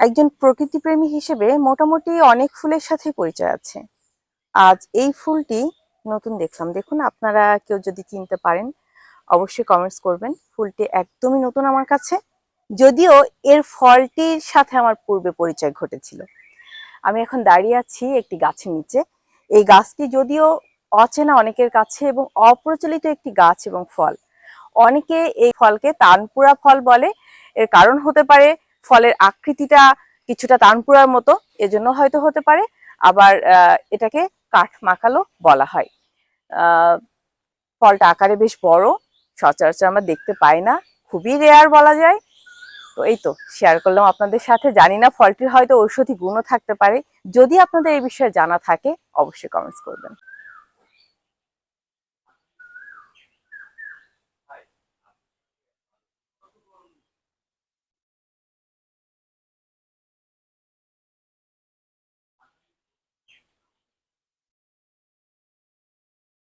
একজন প্রকৃতিপ্রেমী হিসেবে মোটামুটি অনেক ফুলের সাথে পরিচয় আছে। আজ এই ফুলটি নতুন দেখলাম। দেখুন, আপনারা কেউ যদি চিনতে পারেন, অবশ্যই কমেন্টস করবেন। ফুলটি একদমই নতুন আমার কাছে। যদিও এর ফলটির সাথে আমার পূর্বে পরিচয় ঘটেছিল। আমি এখন দাঁড়িয়ে আছি একটি গাছের নিচে। এই গাছটি যদিও অচেনা অনেকের কাছে এবং অপ্রচলিত একটি গাছ এবং ফল। অনেকে এই ফলকে তানপুরা ফল বলে। এর কারণ হতে পারে ফলের আকৃতিটা কিছুটা তানপুরার মতো, এজন্য হয়তো হতে পারে। আবার এটাকে কাঠ মাখালো বলা হয়। ফলটা আকারে বেশ বড়, সচরাচর আমরা দেখতে পাই না। খুবই রেয়ার বলা যায়। তো এই তো শেয়ার করলাম আপনাদের সাথে। জানি না ফলটির হয়তো ঔষধি গুণও থাকতে পারে। যদি আপনাদের এই বিষয়ে জানা থাকে, অবশ্যই কমেন্টস করবেন।